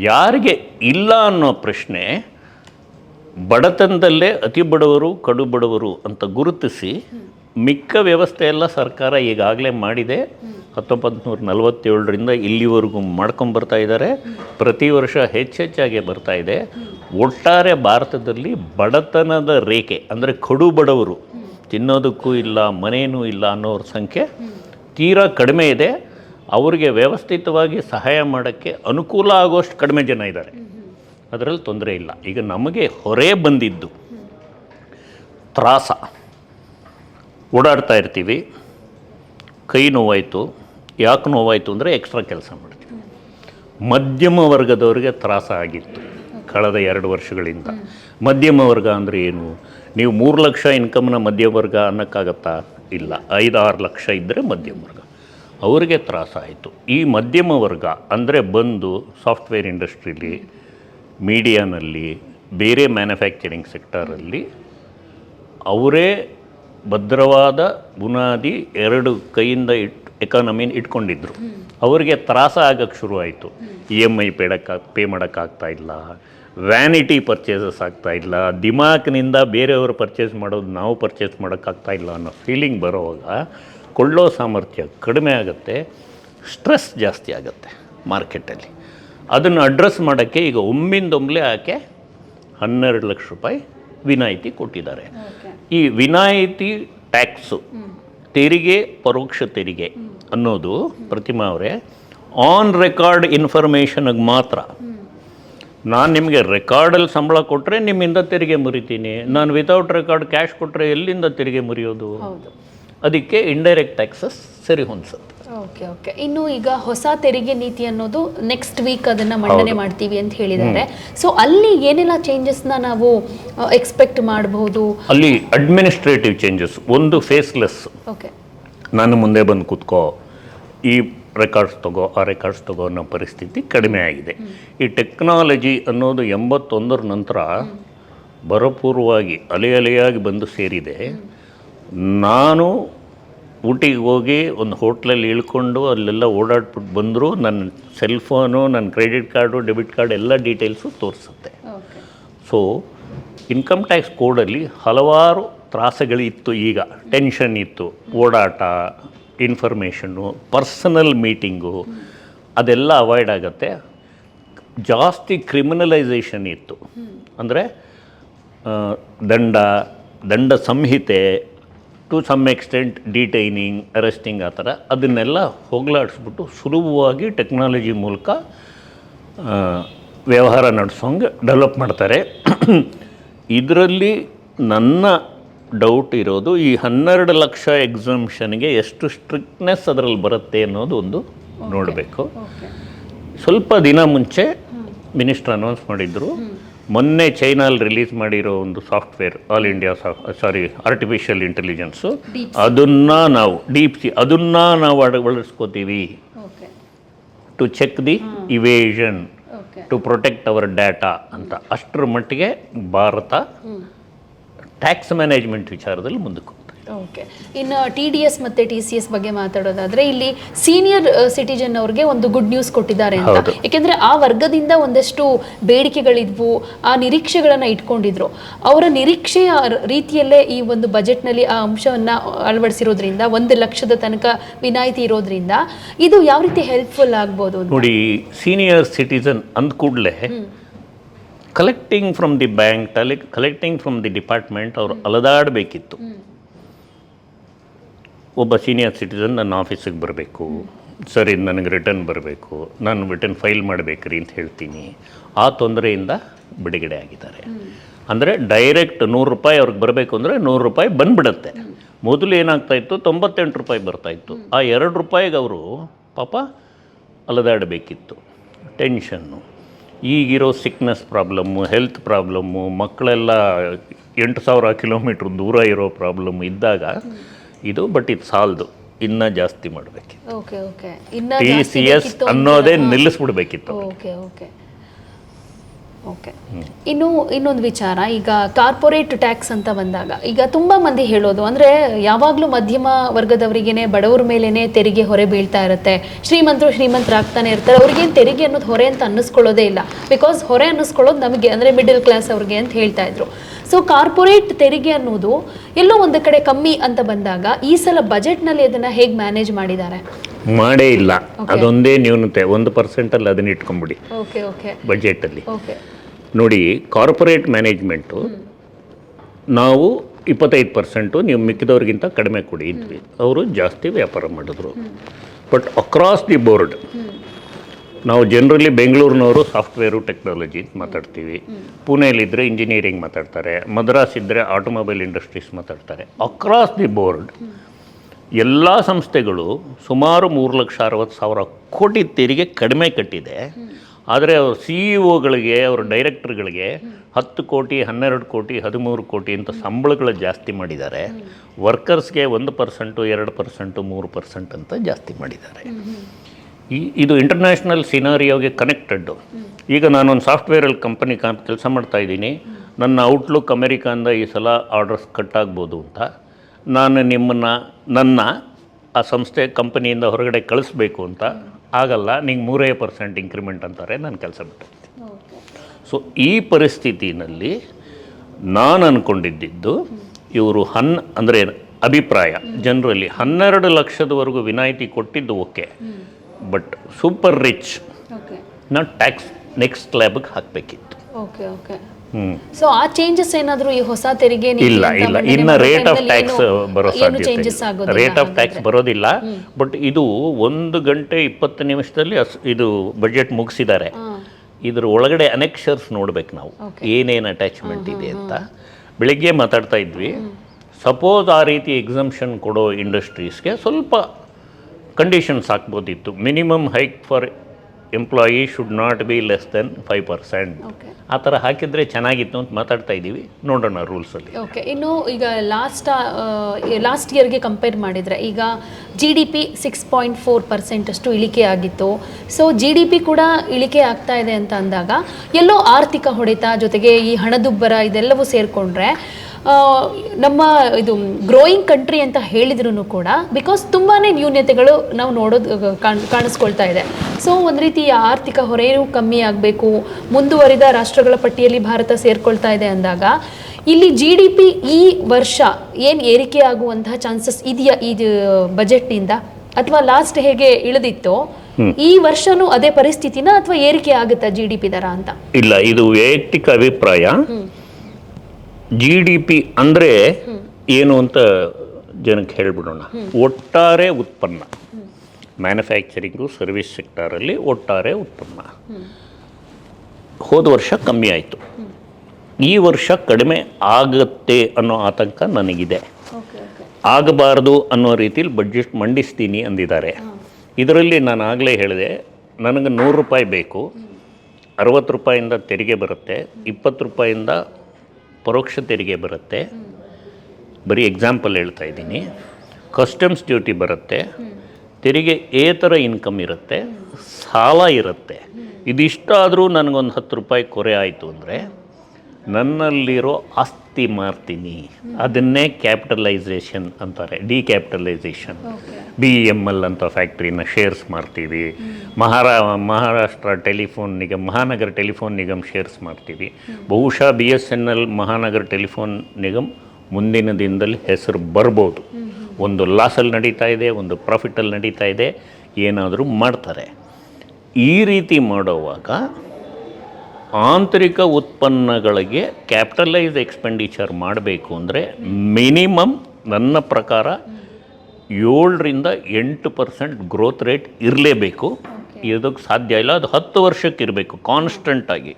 ಯಾರಿಗೆ ಇಲ್ಲ ಅನ್ನೋ ಪ್ರಶ್ನೆ ಬಡತನದಲ್ಲೇ ಅತಿ ಬಡವರು ಕಡು ಬಡವರು ಅಂತ ಗುರುತಿಸಿ ಮಿಕ್ಕ ವ್ಯವಸ್ಥೆ ಎಲ್ಲ ಸರ್ಕಾರ ಈಗಾಗಲೇ ಮಾಡಿದೆ. ಹತ್ತೊಂಬತ್ತು ನೂರ ನಲವತ್ತೇಳರಿಂದ ಇಲ್ಲಿವರೆಗೂ ಮಾಡ್ಕೊಂಬರ್ತಾ ಇದ್ದಾರೆ. ಪ್ರತಿ ವರ್ಷ ಹೆಚ್ಚೆಚ್ಚಾಗಿ ಬರ್ತಾ ಇದೆ. ಒಟ್ಟಾರೆ ಭಾರತದಲ್ಲಿ ಬಡತನದ ರೇಖೆ ಅಂದರೆ ಕಡು ಬಡವರು ತಿನ್ನೋದಕ್ಕೂ ಇಲ್ಲ, ಮನೆಯೂ ಇಲ್ಲ ಅನ್ನೋರ ಸಂಖ್ಯೆ ತೀರಾ ಕಡಿಮೆ ಇದೆ. ಅವರಿಗೆ ವ್ಯವಸ್ಥಿತವಾಗಿ ಸಹಾಯ ಮಾಡೋಕ್ಕೆ ಅನುಕೂಲ ಆಗೋಷ್ಟು ಕಡಿಮೆ ಜನ ಇದ್ದಾರೆ ಅದರಲ್ಲಿ ತೊಂದರೆ ಇಲ್ಲ. ಈಗ ನಮಗೆ ಹೊರೆ ಬಂದಿದ್ದು ತ್ರಾಸ. ಓಡಾಡ್ತಾ ಇರ್ತೀವಿ. ಕೈ ನೋವಾಯಿತು. ಯಾಕೆ ನೋವಾಯಿತು ಅಂದರೆ ಎಕ್ಸ್ಟ್ರಾ ಕೆಲಸ ಮಾಡ್ತೀವಿ. ಮಧ್ಯಮ ವರ್ಗದವರಿಗೆ ತ್ರಾಸ ಆಗಿತ್ತು. ಕಳೆದ ಎರಡು ವರ್ಷಗಳಿಂದ. ಮಧ್ಯಮ ವರ್ಗ ಅಂದರೆ ಏನು? ನೀವು ಮೂರು ಲಕ್ಷ ಇನ್ಕಮ್ನ ಮಧ್ಯಮ ವರ್ಗ ಅನ್ನೋಕ್ಕಾಗತ್ತಾ? ಇಲ್ಲ. ಐದಾರು ಲಕ್ಷ ಇದ್ದರೆ ಮಧ್ಯಮ ವರ್ಗ ಅವರಿಗೆ ತ್ರಾಸಾಯಿತು ಈ ಮಧ್ಯಮ ವರ್ಗ ಅಂದರೆ ಬಂದು ಸಾಫ್ಟ್ವೇರ್ ಇಂಡಸ್ಟ್ರೀಲಿ ಮೀಡಿಯಾನಲ್ಲಿ ಬೇರೆ ಮ್ಯಾನುಫ್ಯಾಕ್ಚರಿಂಗ್ ಸೆಕ್ಟರಲ್ಲಿ ಅವರೇ ಭದ್ರವಾದ ಬುನಾದಿ ಎರಡು ಕೈಯಿಂದ ಇಟ್ ಎಕಾನಮಿನ ಇಟ್ಕೊಂಡಿದ್ರು. ಅವರಿಗೆ ತ್ರಾಸ ಆಗಕ್ಕೆ ಶುರುವಾಯಿತು ಇ ಎಂ ಐ ಪೇಡಕ್ಕೆ ಪೇ ಮಾಡೋಕ್ಕಾಗ್ತಾ ಇಲ್ಲ. ವ್ಯಾನಿಟಿ ಪರ್ಚೇಸಸ್ ಆಗ್ತಾ ಇಲ್ಲ. ದಿಮಾಕ್ನಿಂದ ಬೇರೆಯವರು ಪರ್ಚೇಸ್ ಮಾಡೋದು ನಾವು ಪರ್ಚೇಸ್ ಮಾಡೋಕ್ಕಾಗ್ತಾ ಇಲ್ಲ ಅನ್ನೋ ಫೀಲಿಂಗ್ ಬರೋವಾಗ ಕೊಳ್ಳೋ ಸಾಮರ್ಥ್ಯ ಕಡಿಮೆ ಆಗುತ್ತೆ ಸ್ಟ್ರೆಸ್ ಜಾಸ್ತಿ ಆಗುತ್ತೆ ಮಾರ್ಕೆಟಲ್ಲಿ ಅದನ್ನು ಅಡ್ರೆಸ್ ಮಾಡೋಕ್ಕೆ ಈಗ ಒಮ್ಮಿಂದೊಮ್ಮೆ ಆಕೆ ಹನ್ನೆರಡು ಲಕ್ಷ ರೂಪಾಯಿ ವಿನಾಯಿತಿ ಕೊಟ್ಟಿದ್ದಾರೆ. ಈ ವಿನಾಯಿತಿ ಟ್ಯಾಕ್ಸು ತೆರಿಗೆ ಪರೋಕ್ಷ ತೆರಿಗೆ ಅನ್ನೋದು ಪ್ರತಿಮಾ ಅವರೇ ಆನ್ ರೆಕಾರ್ಡ್ ಇನ್ಫಾರ್ಮೇಷನಿಗೆ ಮಾತ್ರ ನಾನು ನಿಮಗೆ ರೆಕಾರ್ಡಲ್ಲಿ ಸಂಬಳ ಕೊಟ್ಟರೆ ನಿಮ್ಮಿಂದ ತೆರಿಗೆ ಮುರಿತೀನಿ. ನಾನು ವಿತೌಟ್ ರೆಕಾರ್ಡ್ ಕ್ಯಾಶ್ ಕೊಟ್ಟರೆ ಎಲ್ಲಿಂದ ತೆರಿಗೆ ಮುರಿಯೋದು? ಅದಕ್ಕೆ ಇಂಡೈರೆಕ್ಟ್ ಟ್ಯಾಕ್ಸಸ್ ಸರಿ ಹೊಂದಿಸುತ್ತೆ. Okay okay. ಇನ್ನು ಈಗ ಹೊಸ ತೆರಿಗೆ ನೀತಿ ಅನ್ನೋದು ನೆಕ್ಸ್ಟ್ ವೀಕ್ ಅದನ್ನ ಮಂಡನೆ ಮಾಡ್ತೀವಿ ಅಂತ ಹೇಳಿದ್ದಾರೆ. ಸೊ ಅಲ್ಲಿ ಏನೆಲ್ಲ ಚೇಂಜಸ್ನ ನಾವು ಎಕ್ಸ್ಪೆಕ್ಟ್ ಮಾಡಬಹುದು ಅಲ್ಲಿ ಅಡ್ಮಿನಿಸ್ಟ್ರೇಟಿವ್ ಚೇಂಜಸ್ ಒಂದು ಫೇಸ್ಲೆಸ್ ಓಕೆ. ನಾನು ಮುಂದೆ ಬಂದು ಕೂತ್ಕೋ. ಈ ರೆಕಾರ್ಡ್ಸ್ ತಗೋ ಆ ರೆಕಾರ್ಡ್ಸ್ ತಗೋ ಅನ್ನೋ ಪರಿಸ್ಥಿತಿ ಕಡಿಮೆ ಆಗಿದೆ. ಈ ಟೆಕ್ನಾಲಜಿ ಅನ್ನೋದು ಎಂಬತ್ತೊಂದರ ನಂತರ ಬರಪೂರ್ವವಾಗಿ ಅಲೆ ಅಲೆಯಾಗಿ ಬಂದು ಸೇರಿದೆ. ನಾನು ಊಟಿಗೆ ಹೋಗಿ ಒಂದು ಹೋಟ್ಲಲ್ಲಿ ಇಳ್ಕೊಂಡು ಅಲ್ಲೆಲ್ಲ ಓಡಾಡ್ಬಿಟ್ಟು ಬಂದರೂ ನನ್ನ ಸೆಲ್ ಫೋನು ನನ್ನ ಕ್ರೆಡಿಟ್ ಕಾರ್ಡು ಡೆಬಿಟ್ ಕಾರ್ಡ್ ಎಲ್ಲ ಡೀಟೇಲ್ಸು ತೋರಿಸುತ್ತೆ. ಸೊ ಇನ್ಕಮ್ ಟ್ಯಾಕ್ಸ್ ಕೋಡಲ್ಲಿ ಹಲವಾರು ತ್ರಾಸಗಳಿತ್ತು ಈಗ. ಟೆನ್ಷನ್ ಇತ್ತು. ಓಡಾಟ ಇನ್ಫಾರ್ಮೇಷನ್ನು, ಪರ್ಸನಲ್ ಮೀಟಿಂಗು, ಅದೆಲ್ಲ ಅವಾಯ್ಡ್ ಆಗುತ್ತೆ. ಜಾಸ್ತಿ ಕ್ರಿಮಿನಲೈಸೇಷನ್ ಇತ್ತು. ಅಂದರೆ ದಂಡ ದಂಡ ಸಂಹಿತೆ, to some extent detaining, arresting ಆ ಥರ, ಅದನ್ನೆಲ್ಲ ಹೋಗಲಾಡಿಸ್ಬಿಟ್ಟು ಸುಲಭವಾಗಿ ಟೆಕ್ನಾಲಜಿ ಮೂಲಕ ವ್ಯವಹಾರ ನಡೆಸೋಂಗೆ ಡೆವಲಪ್ ಮಾಡ್ತಾರೆ. ಇದರಲ್ಲಿ ನನ್ನ ಡೌಟ್ ಇರೋದು ಈ ಹನ್ನೆರಡು ಲಕ್ಷ ಎಕ್ಸಾಮ್ಷನ್ಗೆ ಎಷ್ಟು ಸ್ಟ್ರಿಕ್ಟ್ನೆಸ್ ಅದರಲ್ಲಿ ಬರುತ್ತೆ ಅನ್ನೋದು ಒಂದು ನೋಡಬೇಕು. ಸ್ವಲ್ಪ ದಿನ ಮುಂಚೆ ಮಿನಿಸ್ಟರ್ ಅನೌನ್ಸ್ ಮಾಡಿದ್ರು. ಮೊನ್ನೆ ಚೈನಲ್ಲಿ ರಿಲೀಸ್ ಮಾಡಿರೋ ಒಂದು software all India sorry artificial intelligence ಅದನ್ನು ನಾವು ಡೀಪ್ ಸಿ ಅದನ್ನು ನಾವು ಅಡ ಬಳಸ್ಕೋತೀವಿ. To check the evasion to protect our data ಅಂತ. ಅಷ್ಟರ ಮಟ್ಟಿಗೆ ಭಾರತ ಟ್ಯಾಕ್ಸ್ ಮ್ಯಾನೇಜ್ಮೆಂಟ್ ವಿಚಾರದಲ್ಲಿ ಮುಂದಕ್ಕೆ ಓಕೆ ಇನ್ನು ಟಿ ಡಿ ಎಸ್ ಮತ್ತೆ ಟಿ ಸಿ ಎಸ್ ಬಗ್ಗೆ ಮಾತಾಡೋದಾದ್ರೆ ಇಲ್ಲಿ ಸೀನಿಯರ್ ಸಿಟಿಜನ್ ಅವ್ರಿಗೆ ಒಂದು ಗುಡ್ ನ್ಯೂಸ್ ಕೊಟ್ಟಿದ್ದಾರೆ ಅಂತ. ಯಾಕೆಂದ್ರೆ ಆ ವರ್ಗದಿಂದ ಒಂದಷ್ಟು ಬೇಡಿಕೆಗಳಿದ್ವು ಆ ನಿರೀಕ್ಷೆಗಳನ್ನ ಇಟ್ಕೊಂಡಿದ್ರು. ಅವರ ನಿರೀಕ್ಷೆಯ ರೀತಿಯಲ್ಲೇ ಈ ಒಂದು ಬಜೆಟ್ನಲ್ಲಿ ಆ ಅಂಶವನ್ನ ಅಳವಡಿಸಿರೋದ್ರಿಂದ ಒಂದು ಲಕ್ಷದ ತನಕ ವಿನಾಯಿತಿ ಇರೋದ್ರಿಂದ ಇದು ಯಾವ ರೀತಿ ಹೆಲ್ಪ್ಫುಲ್ ಆಗ್ಬೋದು ನೋಡಿ ಸೀನಿಯರ್ ಸಿಟಿಜನ್ ಅಂದ ಕೂಡಲೇ ಕಲೆಕ್ಟಿಂಗ್ ಫ್ರಮ್ ದಿ ಬ್ಯಾಂಕ್ ಟಲಿ ಕಲೆಕ್ಟಿಂಗ್ ಫ್ರಮ್ ದಿ ಡಿಪಾರ್ಟ್ಮೆಂಟ್ ಅವರು ಅಲದಾಡಬೇಕಿತ್ತು. ಒಬ್ಬ ಸೀನಿಯರ್ ಸಿಟಿಸನ್ ನನ್ನ ಆಫೀಸಿಗೆ ಬರಬೇಕು. ಸರಿ ಇದು ನನಗೆ ರಿಟರ್ನ್ ಬರಬೇಕು. ನಾನು ರಿಟರ್ನ್ ಫೈಲ್ ಮಾಡಬೇಕ್ರಿ ಅಂತ ಹೇಳ್ತೀನಿ. ಆ ತೊಂದರೆಯಿಂದ ಬಿಡುಗಡೆ ಆಗಿದ್ದಾರೆ. ಅಂದರೆ ಡೈರೆಕ್ಟ್ ನೂರು ರೂಪಾಯಿ ಅವ್ರಿಗೆ ಬರಬೇಕು ಅಂದರೆ ನೂರು ರೂಪಾಯಿ ಬಂದ್ಬಿಡುತ್ತೆ. ಮೊದಲು ಏನಾಗ್ತಾ ಇತ್ತು? ತೊಂಬತ್ತೆಂಟು ರೂಪಾಯಿ ಬರ್ತಾಯಿತ್ತು ಆ ಎರಡು ರೂಪಾಯಿಗೆ ಅವರು ಪಾಪ ಅಲದಾಡಬೇಕಿತ್ತು. ಟೆನ್ಷನ್ನು ಈಗಿರೋ ಸಿಕ್ನೆಸ್ ಪ್ರಾಬ್ಲಮ್ಮು ಹೆಲ್ತ್ ಪ್ರಾಬ್ಲಮ್ಮು ಮಕ್ಕಳೆಲ್ಲ ಎಂಟು ಸಾವಿರ ಕಿಲೋಮೀಟ್ರ್ ದೂರ ಇರೋ ಪ್ರಾಬ್ಲಮ್ ಇದ್ದಾಗ ಇದು ಬಟ್ ಇದು ಸಾಲದು ಇನ್ನ ಜಾಸ್ತಿ ಮಾಡಬೇಕಿತ್ತು. ಓಕೆ ಓಕೆ ಇನ್ನ ಟಿ ಸಿ ಎಸ್ ಅನ್ನೋದೇ ನಿಲ್ಲಿಸ್ಬಿಡ್ಬೇಕಿತ್ತು ಓಕೆ ಓಕೆ ಓಕೆ ಇನ್ನು, ಇನ್ನೊಂದು ವಿಚಾರ, ಈಗ ಕಾರ್ಪೊರೇಟ್ ಟ್ಯಾಕ್ಸ್ ಅಂತ ಬಂದಾಗ, ಈಗ ತುಂಬ ಮಂದಿ ಹೇಳೋದು, ಅಂದರೆ ಯಾವಾಗಲೂ ಮಧ್ಯಮ ವರ್ಗದವರಿಗೇನೆ, ಬಡವರ ಮೇಲೇನೆ ತೆರಿಗೆ ಹೊರೆ ಬೀಳ್ತಾ ಇರುತ್ತೆ. ಶ್ರೀಮಂತರು ಆಗ್ತಾನೆ ಇರ್ತಾರೆ, ಅವ್ರಿಗೇನು ತೆರಿಗೆ ಅನ್ನೋದು ಹೊರೆ ಅಂತ ಅನ್ನಿಸ್ಕೊಳ್ಳೋದೇ ಇಲ್ಲ. ಬಿಕಾಸ್ ಹೊರೆ ಅನ್ನಿಸ್ಕೊಳ್ಳೋದು ನಮಗೆ, ಅಂದರೆ ಮಿಡಲ್ ಕ್ಲಾಸ್ ಅವ್ರಿಗೆ ಅಂತ ಹೇಳ್ತಾ ಇದ್ರು. ಸೊ ಕಾರ್ಪೊರೇಟ್ ತೆರಿಗೆ ಅನ್ನೋದು ಎಲ್ಲೋ ಒಂದು ಕಡೆ ಕಮ್ಮಿ ಅಂತ ಬಂದಾಗ, ಈ ಸಲ ಬಜೆಟ್ನಲ್ಲಿ ಅದನ್ನು ಹೇಗೆ ಮ್ಯಾನೇಜ್ ಮಾಡಿದ್ದಾರೆ? ಮಾಡೇ ಇಲ್ಲ. ಅದೊಂದೇ ನ್ಯೂನತೆ. ಒಂದು ಪರ್ಸೆಂಟಲ್ಲಿ ಅದನ್ನ ಇಟ್ಕೊಂಬಿಡಿ. ಬಜೆಟಲ್ಲಿ ನೋಡಿ ಕಾರ್ಪೊರೇಟ್ ಮ್ಯಾನೇಜ್ಮೆಂಟು ನಾವು ಇಪ್ಪತ್ತೈದು ಪರ್ಸೆಂಟು ನೀವು ಮಿಕ್ಕಿದವ್ರಿಗಿಂತ ಕಡಿಮೆ ಕೊಡಿ ಇದ್ವಿ ಅವರು ಜಾಸ್ತಿ ವ್ಯಾಪಾರ ಮಾಡಿದ್ರು. ಬಟ್ ಅಕ್ರಾಸ್ ದಿ ಬೋರ್ಡ್ ನಾವು ಜನರಲಿ ಬೆಂಗಳೂರಿನವರು ಸಾಫ್ಟ್ವೇರು ಟೆಕ್ನಾಲಜಿ ಅಂತ ಮಾತಾಡ್ತೀವಿ. ಪುಣೆಯಲ್ಲಿದ್ದರೆ ಇಂಜಿನಿಯರಿಂಗ್ ಮಾತಾಡ್ತಾರೆ. ಮದ್ರಾಸ್ ಇದ್ದರೆ ಆಟೋಮೊಬೈಲ್ ಇಂಡಸ್ಟ್ರೀಸ್ ಮಾತಾಡ್ತಾರೆ. ಅಕ್ರಾಸ್ ದಿ ಬೋರ್ಡ್ ಎಲ್ಲ ಸಂಸ್ಥೆಗಳು ಸುಮಾರು ಮೂರು ಲಕ್ಷ ಅರವತ್ತು ಸಾವಿರ ಕೋಟಿ ತೆರಿಗೆ ಕಡಿಮೆ ಕಟ್ಟಿದೆ. ಆದರೆ ಅವ್ರ ಸಿ ಇ ಒಗಳಿಗೆ ಅವ್ರ ಡೈರೆಕ್ಟರ್ಗಳಿಗೆ ಹತ್ತು ಕೋಟಿ, ಹನ್ನೆರಡು ಕೋಟಿ, ಹದಿಮೂರು ಕೋಟಿ ಅಂತ ಸಂಬಳಗಳು ಜಾಸ್ತಿ ಮಾಡಿದ್ದಾರೆ. ವರ್ಕರ್ಸ್ಗೆ ಒಂದು ಪರ್ಸೆಂಟು, ಎರಡು ಪರ್ಸೆಂಟು, ಮೂರು ಪರ್ಸೆಂಟ್ ಅಂತ ಜಾಸ್ತಿ ಮಾಡಿದ್ದಾರೆ. ಈ ಇದು ಇಂಟರ್ನ್ಯಾಷನಲ್ ಸಿನಾರಿಯೋಗೆ ಕನೆಕ್ಟೆಡ್ಡು ಈಗ ನಾನೊಂದು ಸಾಫ್ಟ್ವೇರಲ್ಲಿ ಕಂಪನಿ ಕೆಲಸ ಮಾಡ್ತಾಯಿದ್ದೀನಿ ನನ್ನ ಔಟ್ಲುಕ್ ಅಮೆರಿಕಾಂದ ಈ ಸಲ ಆರ್ಡರ್ಸ್ ಕಟ್ ಆಗ್ಬೋದು ಅಂತ. ನಾನು ನಿಮ್ಮನ್ನು ನನ್ನ ಆ ಸಂಸ್ಥೆ ಕಂಪನಿಯಿಂದ ಹೊರಗಡೆ ಕಳಿಸ್ಬೇಕು ಅಂತ ಆಗಲ್ಲ ನಿಂಗೆ ಮೂರೇ ಪರ್ಸೆಂಟ್ ಇನ್ಕ್ರಿಮೆಂಟ್ ಅಂತಾರೆ ನಾನು ಕೆಲಸ ಬಿಟ್ಟು. ಸೊ ಈ ಪರಿಸ್ಥಿತಿನಲ್ಲಿ ನಾನು ಅಂದ್ಕೊಂಡಿದ್ದು ಇವರು ಹನ್ ಅಂದರೆ ಅಭಿಪ್ರಾಯ ಜನರಲ್ಲಿ ಹನ್ನೆರಡು ಲಕ್ಷದವರೆಗೂ ವಿನಾಯಿತಿ ಕೊಟ್ಟಿದ್ದು okay but super rich okay. ನಾ ಟ್ಯಾಕ್ಸ್ ನೆಕ್ಸ್ಟ್ ಲ್ಯಾಬ್ಗೆ ಹಾಕಬೇಕಿತ್ತು. Okay okay. ಸೊ ಆ ಚೇಂಜಸ್ ಏನಾದರೂ ಈ ಹೊಸ ತೆರಿಗೆ ಇಲ್ಲ ಇಲ್ಲ. ಇನ್ನು ರೇಟ್ ಆಫ್ ಟ್ಯಾಕ್ಸ್ ಬರೋ ಸಾಧ್ಯತೆ ರೇಟ್ ಆಫ್ ಟ್ಯಾಕ್ಸ್ ಬರೋದಿಲ್ಲ. ಬಟ್ ಇದು ಒಂದು ಗಂಟೆ ಇಪ್ಪತ್ತು ನಿಮಿಷದಲ್ಲಿ ಇದು ಬಜೆಟ್ ಮುಗಿಸಿದ್ದಾರೆ. ಇದ್ರ ಒಳಗಡೆ ಅನೆಕ್ಷರ್ಸ್ ನೋಡ್ಬೇಕು ನಾವು. ಏನೇನು ಅಟ್ಯಾಚ್ಮೆಂಟ್ ಇದೆ ಅಂತ. ಬೆಳಿಗ್ಗೆ ಮಾತಾಡ್ತಾ ಇದ್ವಿ. ಸಪೋಸ್ ಆ ರೀತಿ ಎಕ್ಸಮ್ಷನ್ ಕೊಡೋ ಇಂಡಸ್ಟ್ರೀಸ್ಗೆ ಸ್ವಲ್ಪ conditions ಹಾಕ್ಬೋದಿತ್ತು. Minimum hike for employee should not be less than five percent ಆ ಥರ ಹಾಕಿದರೆ ಚೆನ್ನಾಗಿತ್ತು ಅಂತ ಮಾತಾಡ್ತಾ ಇದ್ದೀವಿ. ನೋಡೋಣ ರೂಲ್ಸಲ್ಲಿ ಓಕೆ ಇನ್ನು ಈಗ ಲಾಸ್ಟ್ ಲಾಸ್ಟ್ ಇಯರ್ಗೆ ಕಂಪೇರ್ ಮಾಡಿದರೆ ಈಗ G D P six point four percent ಅಷ್ಟು ಇಳಿಕೆ ಆಗಿತ್ತು. ಸೊ ಜಿ ಡಿ ಪಿ ಕೂಡ ಇಳಿಕೆ ಆಗ್ತಾ ಇದೆ ಅಂತ ಅಂದಾಗ ಎಲ್ಲೋ ಆರ್ಥಿಕ ಹೊಡೆತ ಜೊತೆಗೆ ಈ ಹಣದುಬ್ಬರ ಇದೆಲ್ಲವೂ ಸೇರಿಕೊಂಡ್ರೆ ನಮ್ಮ ಇದು ಗ್ರೋಯಿಂಗ್ ಕಂಟ್ರಿ ಅಂತ ಹೇಳಿದ್ರು ಕೂಡ ಬಿಕಾಸ್ ತುಂಬಾ ನ್ಯೂನ್ಯತೆಗಳು ನಾವು ನೋಡೋದು ಕಾಣ್ ಕಾಣಿಸ್ಕೊಳ್ತಾ ಇದೆ. ಸೊ ಒಂದು ರೀತಿ ಆರ್ಥಿಕ ಹೊರೆಯೂ ಕಮ್ಮಿ ಆಗಬೇಕು. ಮುಂದುವರಿದ ರಾಷ್ಟ್ರಗಳ ಪಟ್ಟಿಯಲ್ಲಿ ಭಾರತ ಸೇರ್ಕೊಳ್ತಾ ಇದೆ ಅಂದಾಗ ಇಲ್ಲಿ ಜಿ ಡಿ ಪಿ ಈ ವರ್ಷ ಏನು ಏರಿಕೆ ಆಗುವಂತಹ ಚಾನ್ಸಸ್ ಇದೆಯಾ ಈ ಬಜೆಟ್ನಿಂದ ಅಥವಾ ಲಾಸ್ಟ್ ಹೇಗೆ ಇಳಿದಿತ್ತೋ ಈ ವರ್ಷನೂ ಅದೇ ಪರಿಸ್ಥಿತಿನ ಅಥವಾ ಏರಿಕೆ ಆಗುತ್ತಾ ಜಿ ಡಿ ಪಿ ದರ ಅಂತ? ಇಲ್ಲ ಇದು ವೈಯಕ್ತಿಕ ಅಭಿಪ್ರಾಯ. ಜಿ ಡಿ ಪಿ ಅಂದರೆ ಏನು ಅಂತ ಜನಕ್ಕೆ ಹೇಳಿಬಿಡೋಣ. ಒಟ್ಟಾರೆ ಉತ್ಪನ್ನ. ಮ್ಯಾನುಫ್ಯಾಕ್ಚರಿಂಗು ಸರ್ವಿಸ್ ಸೆಕ್ಟರಲ್ಲಿ ಒಟ್ಟಾರೆ ಉತ್ಪನ್ನ. ಹೋದ ವರ್ಷ ಕಮ್ಮಿ ಆಯಿತು. ಈ ವರ್ಷ ಕಡಿಮೆ ಆಗುತ್ತೆ ಅನ್ನೋ ಆತಂಕ ನನಗಿದೆ. ಆಗಬಾರ್ದು ಅನ್ನೋ ರೀತಿಲಿ ಬಡ್ಜೆಟ್ ಮಂಡಿಸ್ತೀನಿ ಅಂದಿದ್ದಾರೆ. ಇದರಲ್ಲಿ ನಾನು ಆಗಲೇ ಹೇಳಿದೆ ನನಗೆ ನೂರು ರೂಪಾಯಿ ಬೇಕು. ಅರವತ್ತು ರೂಪಾಯಿಂದ ತೆರಿಗೆ ಬರುತ್ತೆ. ಇಪ್ಪತ್ತು ರೂಪಾಯಿಂದ ಪರೋಕ್ಷ ತೆರಿಗೆ ಬರುತ್ತೆ. ಬರೀ ಎಕ್ಸಾಂಪಲ್ ಹೇಳ್ತಾ ಇದ್ದೀನಿ. ಕಸ್ಟಮ್ಸ್ ಡ್ಯೂಟಿ ಬರುತ್ತೆ. ತೆರಿಗೆ ಏತರ ಇನ್ಕಮ್ ಇರುತ್ತೆ. ಸಾಲ ಇರುತ್ತೆ. ಇದಿಷ್ಟಾದರೂ ನನಗೊಂದು ಹತ್ತು ರೂಪಾಯಿ ಕೊರೆ ಆಯಿತು ಅಂದರೆ ನನ್ನಲ್ಲಿರೋ ಆಸ್ತಿ ಮಾರ್ತೀನಿ. ಅದನ್ನೇ ಕ್ಯಾಪಿಟಲೈಸೇಷನ್ ಅಂತಾರೆ decapitalisation B M L ಅಂತ ಫ್ಯಾಕ್ಟ್ರಿನ ಶೇರ್ಸ್ ಮಾರ್ತೀವಿ. ಮಹಾರಾ ಮಹಾರಾಷ್ಟ್ರ ಟೆಲಿಫೋನ್ ನಿಗಮ್ ಮಹಾನಗರ ಟೆಲಿಫೋನ್ ನಿಗಮ್ ಶೇರ್ಸ್ ಮಾಡ್ತೀವಿ ಬಹುಶಃ B S N L Mahanagar telephone Nigam ಮುಂದಿನ ದಿನದಲ್ಲಿ ಹೆಸರು ಬರ್ಬೋದು. ಒಂದು ಲಾಸಲ್ಲಿ ನಡೀತಾ ಇದೆ ಒಂದು ಪ್ರಾಫಿಟಲ್ಲಿ ನಡೀತಾ ಇದೆ ಏನಾದರೂ ಮಾಡ್ತಾರೆ. ಈ ರೀತಿ ಮಾಡೋವಾಗ ಆಂತರಿಕ ಉತ್ಪನ್ನಗಳಿಗೆ ಕ್ಯಾಪಿಟಲೈಸ್ ಎಕ್ಸ್ಪೆಂಡಿಚರ್ ಮಾಡಬೇಕು ಅಂದರೆ ಮಿನಿಮಮ್ ನನ್ನ ಪ್ರಕಾರ ಏಳರಿಂದ ಎಂಟು ಪರ್ಸೆಂಟ್ ಗ್ರೋತ್ ರೇಟ್ ಇರಲೇಬೇಕು. ಇದಕ್ಕೆ ಸಾಧ್ಯ ಇಲ್ಲ. ಅದು ಹತ್ತು ವರ್ಷಕ್ಕೆ ಇರಬೇಕು ಕಾನ್ಸ್ಟಂಟಾಗಿ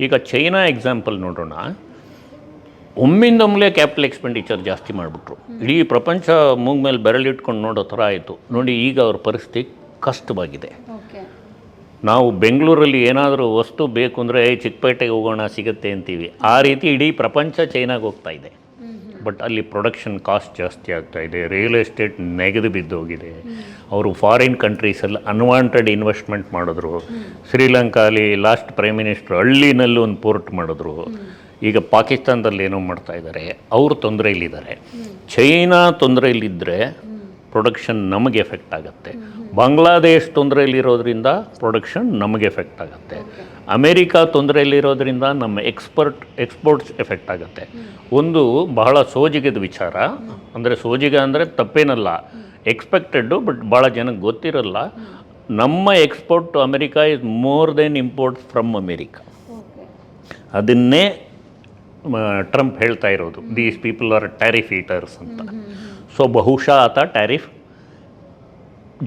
ಈಗ ಚೈನಾ ಎಕ್ಸಾಂಪಲ್ ನೋಡೋಣ. ಒಮ್ಮಿಂದೊಮ್ಮೆ ಕ್ಯಾಪಿಟಲ್ ಎಕ್ಸ್ಪೆಂಡಿಚರ್ ಜಾಸ್ತಿ ಮಾಡಿಬಿಟ್ರು. ಇಡೀ ಪ್ರಪಂಚ ಮೂಗ್ ಮೇಲೆ ಬೆರಳಿಟ್ಕೊಂಡು ನೋಡೋ ಥರ ಆಯಿತು. ನೋಡಿ ಈಗ ಅವ್ರ ಪರಿಸ್ಥಿತಿ ಕಷ್ಟವಾಗಿದೆ. ನಾವು ಬೆಂಗಳೂರಲ್ಲಿ ಏನಾದರೂ ವಸ್ತು ಬೇಕು ಅಂದರೆ ಚಿಕ್ಕಪೇಟೆಗೆ ಹೋಗೋಣ ಸಿಗುತ್ತೆ ಅಂತೀವಿ. ಆ ರೀತಿ ಇಡೀ ಪ್ರಪಂಚ ಚೈನಾಗೆ ಹೋಗ್ತಾ ಇದೆ. ಬಟ್ ಅಲ್ಲಿ ಪ್ರೊಡಕ್ಷನ್ ಕಾಸ್ಟ್ ಜಾಸ್ತಿ ಆಗ್ತಾ ಇದೆ. ರಿಯಲ್ ಎಸ್ಟೇಟ್ ನೆಗೆದು ಬಿದ್ದೋಗಿದೆ. ಅವರು ಫಾರಿನ್ ಕಂಟ್ರೀಸಲ್ಲಿ ಅನ್ವಾಂಟೆಡ್ ಇನ್ವೆಸ್ಟ್ಮೆಂಟ್ ಮಾಡಿದ್ರು. ಶ್ರೀಲಂಕಾಲಿ ಲಾಸ್ಟ್ ಪ್ರೈಮ್ ಮಿನಿಸ್ಟ್ರು ಹಳ್ಳಿನಲ್ಲಿ ಒಂದು ಪೋರ್ಟ್ ಮಾಡಿದ್ರು. ಈಗ ಪಾಕಿಸ್ತಾನದಲ್ಲಿ ಏನೋ ಮಾಡ್ತಾ ಇದ್ದಾರೆ. ಅವರು ತೊಂದರೆಯಲ್ಲಿದ್ದಾರೆ. ಚೈನಾ ತೊಂದರೆಯಲ್ಲಿದ್ದರೆ ಪ್ರೊಡಕ್ಷನ್ ನಮಗೆ ಎಫೆಕ್ಟ್ ಆಗುತ್ತೆ. ಬಾಂಗ್ಲಾದೇಶ್ ತೊಂದರೆಯಲ್ಲಿರೋದ್ರಿಂದ ಪ್ರೊಡಕ್ಷನ್ ನಮಗೆ ಎಫೆಕ್ಟ್ ಆಗುತ್ತೆ. ಅಮೇರಿಕಾ ತೊಂದರೆಯಲ್ಲಿರೋದ್ರಿಂದ ನಮ್ಮ ಎಕ್ಸ್ಪರ್ಟ್ ಎಕ್ಸ್ಪೋರ್ಟ್ಸ್ ಎಫೆಕ್ಟ್ ಆಗುತ್ತೆ. ಒಂದು ಬಹಳ ಸೋಜಿಗದ ವಿಚಾರ. ಅಂದರೆ ಸೋಜಿಗ ಅಂದರೆ ತಪ್ಪೇನಲ್ಲ. ಎಕ್ಸ್ಪೆಕ್ಟೆಡ್ಡು ಬಟ್ ಭಾಳ ಜನಕ್ಕೆ ಗೊತ್ತಿರಲ್ಲ. ನಮ್ಮ export to America is more than imports from America. ಅದನ್ನೇ ಟ್ರಂಪ್ ಹೇಳ್ತಾ ಇರೋದು. These people are tariff eaters ಅಂತ. ಸೊ ಬಹುಶಃ ಆತ ಟ್ಯಾರಿಫ್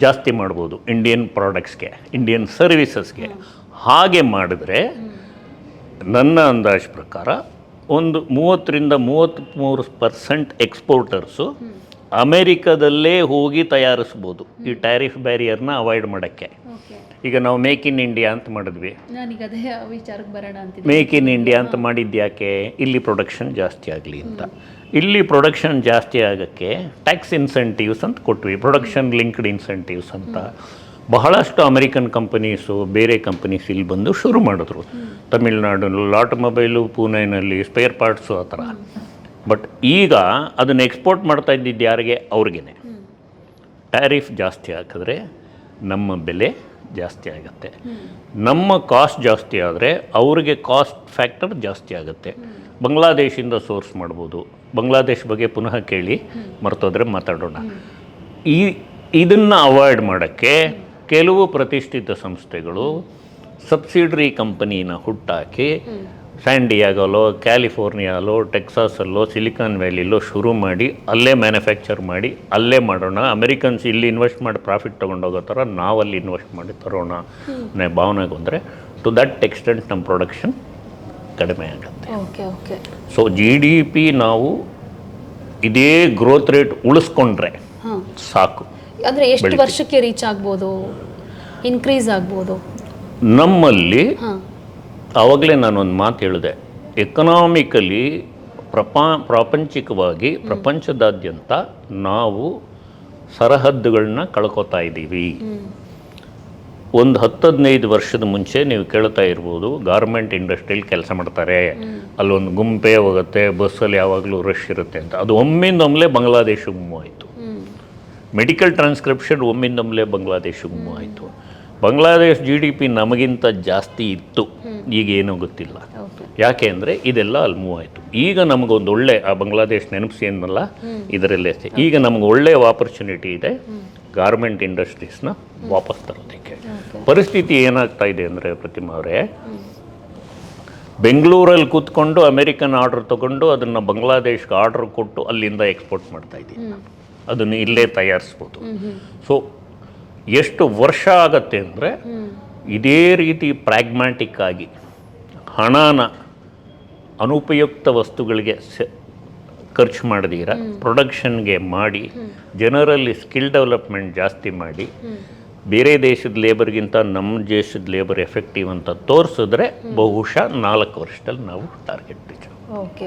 ಜಾಸ್ತಿ ಮಾಡ್ಬೋದು ಇಂಡಿಯನ್ ಪ್ರಾಡಕ್ಟ್ಸ್ಗೆ ಇಂಡಿಯನ್ ಸರ್ವಿಸಸ್ಗೆ. ಹಾಗೆ ಮಾಡಿದ್ರೆ ನನ್ನ ಅಂದಾಜು ಪ್ರಕಾರ ಒಂದು ಮೂವತ್ತರಿಂದ ಮೂವತ್ತ್ಮೂರು ಪರ್ಸೆಂಟ್ ಎಕ್ಸ್ಪೋರ್ಟರ್ಸು ಅಮೇರಿಕದಲ್ಲೇ ಹೋಗಿ ತಯಾರಿಸ್ಬೋದು ಈ ಟ್ಯಾರಿಫ್ ಬ್ಯಾರಿಯರ್ನ ಅವಾಯ್ಡ್ ಮಾಡೋಕ್ಕೆ. ಈಗ ನಾವು ಮೇಕ್ ಇನ್ ಇಂಡಿಯಾ ಅಂತ ಮಾಡಿದ್ವಿ. ಮೇಕ್ ಇನ್ ಇಂಡಿಯಾ ಅಂತ ಮಾಡಿದ್ಯಾಕೆ? ಇಲ್ಲಿ ಪ್ರೊಡಕ್ಷನ್ ಜಾಸ್ತಿ ಆಗಲಿ ಅಂತ. ಇಲ್ಲಿ ಪ್ರೊಡಕ್ಷನ್ ಜಾಸ್ತಿ ಆಗೋಕ್ಕೆ ಟ್ಯಾಕ್ಸ್ ಇನ್ಸೆಂಟಿವ್ಸ್ ಅಂತ ಕೊಟ್ವಿ. ಪ್ರೊಡಕ್ಷನ್ ಲಿಂಕ್ಡ್ ಇನ್ಸೆಂಟಿವ್ಸ್ ಅಂತ. ಬಹಳಷ್ಟು ಅಮೆರಿಕನ್ ಕಂಪನೀಸು ಬೇರೆ ಕಂಪನೀಸ್ ಇಲ್ಲಿ ಬಂದು ಶುರು ಮಾಡಿದ್ರು. ತಮಿಳ್ನಾಡಿನಲ್ಲಿ ಆಟೋಮೊಬೈಲು ಪೂನೆನಲ್ಲಿ ಸ್ಪೇರ್ ಪಾರ್ಟ್ಸು ಆ ಥರ. ಬಟ್ ಈಗ ಅದನ್ನು ಎಕ್ಸ್ಪೋರ್ಟ್ ಮಾಡ್ತಾ ಇದ್ದಿದ್ದು ಯಾರಿಗೆ? ಅವ್ರಿಗೇ ಟ್ಯಾರಿಫ್ ಜಾಸ್ತಿ ಹಾಕಿದ್ರೆ ನಮ್ಮ ಬೆಲೆ ಜಾಸ್ತಿ ಆಗುತ್ತೆ. ನಮ್ಮ ಕಾಸ್ಟ್ ಜಾಸ್ತಿ ಆದರೆ ಅವ್ರಿಗೆ ಕಾಸ್ಟ್ ಫ್ಯಾಕ್ಟರ್ ಜಾಸ್ತಿ ಆಗುತ್ತೆ. ಬಾಂಗ್ಲಾದೇಶಿಂದ ಸೋರ್ಸ್ ಮಾಡ್ಬೋದು. ಬಾಂಗ್ಲಾದೇಶ್ ಬಗ್ಗೆ ಪುನಃ ಕೇಳಿ ಮರ್ತೋದ್ರೆ ಮಾತಾಡೋಣ. ಈ ಇದನ್ನು ಅವಾಯ್ಡ್ ಮಾಡೋಕ್ಕೆ ಕೆಲವು ಪ್ರತಿಷ್ಠಿತ ಸಂಸ್ಥೆಗಳು ಸಬ್ಸಿಡ್ರಿ ಕಂಪನಿನ ಹುಟ್ಟಾಕಿ ಸ್ಯಾಂಡಿಯಾಗಲೋ ಕ್ಯಾಲಿಫೋರ್ನಿಯಾಲೋ ಟೆಕ್ಸಾಸಲ್ಲೋ ಸಿಲಿಕಾನ್ ವ್ಯಾಲಿಲೋ ಶುರು ಮಾಡಿ ಅಲ್ಲೇ ಮ್ಯಾನುಫ್ಯಾಕ್ಚರ್ ಮಾಡಿ ಅಲ್ಲೇ ಮಾಡೋಣ. ಅಮೆರಿಕನ್ಸ್ ಇಲ್ಲಿ ಇನ್ವೆಸ್ಟ್ ಮಾಡಿ ಪ್ರಾಫಿಟ್ ತೊಗೊಂಡೋಗೋ ಥರ ನಾವಲ್ಲಿ ಇನ್ವೆಸ್ಟ್ ಮಾಡಿ ತರೋಣ ಅನ್ನೋ ಭಾವನೆಗೆ ಬಂದರೆ ಟು ದಟ್ ಎಕ್ಸ್ಟೆಂಟ್ ನಮ್ಮ ಪ್ರೊಡಕ್ಷನ್ ಕಡಿಮೆ ಆಗುತ್ತೆ. Okay okay so G D P ನಾವು ಇದೇ ಗ್ರೋತ್ ರೇಟ್ ಉಳಿಸ್ಕೊಂಡ್ರೆ ಸಾಕು. ಅಂದರೆ ಎಷ್ಟು ವರ್ಷಕ್ಕೆ ರೀಚ್ ಆಗ್ಬೋದು? ಇನ್ಕ್ರೀಸ್ ಆಗ್ಬೋದು? ನಮ್ಮಲ್ಲಿ ಆವಾಗಲೇ ನಾನೊಂದು ಮಾತು ಹೇಳಿದೆ. ಎಕನಾಮಿಕಲಿ ಪ್ರಪಾ ಪ್ರಾಪಂಚಿಕವಾಗಿ ಪ್ರಪಂಚದಾದ್ಯಂತ ನಾವು ಸರಹದ್ದುಗಳನ್ನ ಕಳ್ಕೊತಾ ಇದ್ದೀವಿ. ಒಂದು ಹತ್ತು ಹದಿನೈದು ವರ್ಷದ ಮುಂಚೆ ನೀವು ಕೇಳ್ತಾ ಇರ್ಬೋದು ಗಾರ್ಮೆಂಟ್ ಇಂಡಸ್ಟ್ರಿಯಲ್ಲಿ ಕೆಲಸ ಮಾಡ್ತಾರೆ. ಅಲ್ಲೊಂದು ಗುಂಪೆ ಹೋಗುತ್ತೆ ಬಸ್ಸಲ್ಲಿ ಯಾವಾಗಲೂ ರಶ್ ಇರುತ್ತೆ ಅಂತ. ಅದು ಒಮ್ಮಿಂದೊಮ್ಮಲೆ ಬಾಂಗ್ಲಾದೇಶಕ್ಕೆ ಮೂವ್ ಆಯಿತು. ಮೆಡಿಕಲ್ ಟ್ರಾನ್ಸ್ಕ್ರಿಪ್ಷನ್ ಒಮ್ಮಿಂದೊಮ್ಮಲೆ ಬಾಂಗ್ಲಾದೇಶಕ್ಕೆ ಮೂವ್ ಆಯಿತು. ಬಾಂಗ್ಲಾದೇಶ್ ಜಿ ಡಿ ಪಿ ನಮಗಿಂತ ಜಾಸ್ತಿ ಇತ್ತು. ಈಗ ಏನೂ ಗೊತ್ತಿಲ್ಲ. ಯಾಕೆ ಅಂದರೆ ಇದೆಲ್ಲ ಅಲ್ಲಿ ಮೂವ್ ಆಯಿತು. ಈಗ ನಮಗೊಂದು ಒಳ್ಳೆ ಆ ಬಾಂಗ್ಲಾದೇಶ್ ನೆನಪಿಸಿ ಏನಲ್ಲ ಇದರಲ್ಲೇ ಈಗ ನಮ್ಗೆ ಒಳ್ಳೆಯ ಆಪರ್ಚುನಿಟಿ ಇದೆ. ಗಾರ್ಮೆಂಟ್ ಇಂಡಸ್ಟ್ರೀಸ್ನ ವಾಪಸ್ ತರೋದಕ್ಕೆ. ಪರಿಸ್ಥಿತಿ ಏನಾಗ್ತಾ ಇದೆ ಅಂದರೆ ಪ್ರತಿಮಾ ಅವರೇ ಬೆಂಗಳೂರಲ್ಲಿ ಕೂತ್ಕೊಂಡು ಅಮೇರಿಕನ್ ಆರ್ಡರ್ ತಗೊಂಡು ಅದನ್ನು ಬಾಂಗ್ಲಾದೇಶ್ಗೆ ಆರ್ಡರ್ ಕೊಟ್ಟು ಅಲ್ಲಿಂದ ಎಕ್ಸ್ಪೋರ್ಟ್ ಮಾಡ್ತಾ ಇದ್ದೀನಿ ಅದನ್ನು ಇಲ್ಲೇ ತಯಾರಿಸ್ಬೋದು. ಸೊ ಎಷ್ಟು ವರ್ಷ ಆಗತ್ತೆ ಅಂದರೆ ಇದೇ ರೀತಿ ಪ್ರಾಗ್ಮ್ಯಾಟಿಕ್ ಆಗಿ ಹಣನ ಅನುಪಯುಕ್ತ ವಸ್ತುಗಳಿಗೆ ಸ ಖರ್ಚು ಮಾಡಿದೀರ ಪ್ರೊಡಕ್ಷನ್ಗೆ ಮಾಡಿ ಜನರಲ್ಲಿ ಸ್ಕಿಲ್ ಡೆವಲಪ್ಮೆಂಟ್ ಜಾಸ್ತಿ ಮಾಡಿ ಬೇರೆ ದೇಶದ ಲೇಬರ್ಗಿಂತ ನಮ್ಮ ದೇಶದ ಲೇಬರ್ ಎಫೆಕ್ಟಿವ್ ಅಂತ ತೋರಿಸಿದ್ರೆ ಬಹುಶಃ ನಾಲ್ಕು ವರ್ಷದಲ್ಲಿ ನಾವು ಟಾರ್ಗೆಟ್ ರೀಚ್ ಓಕೆ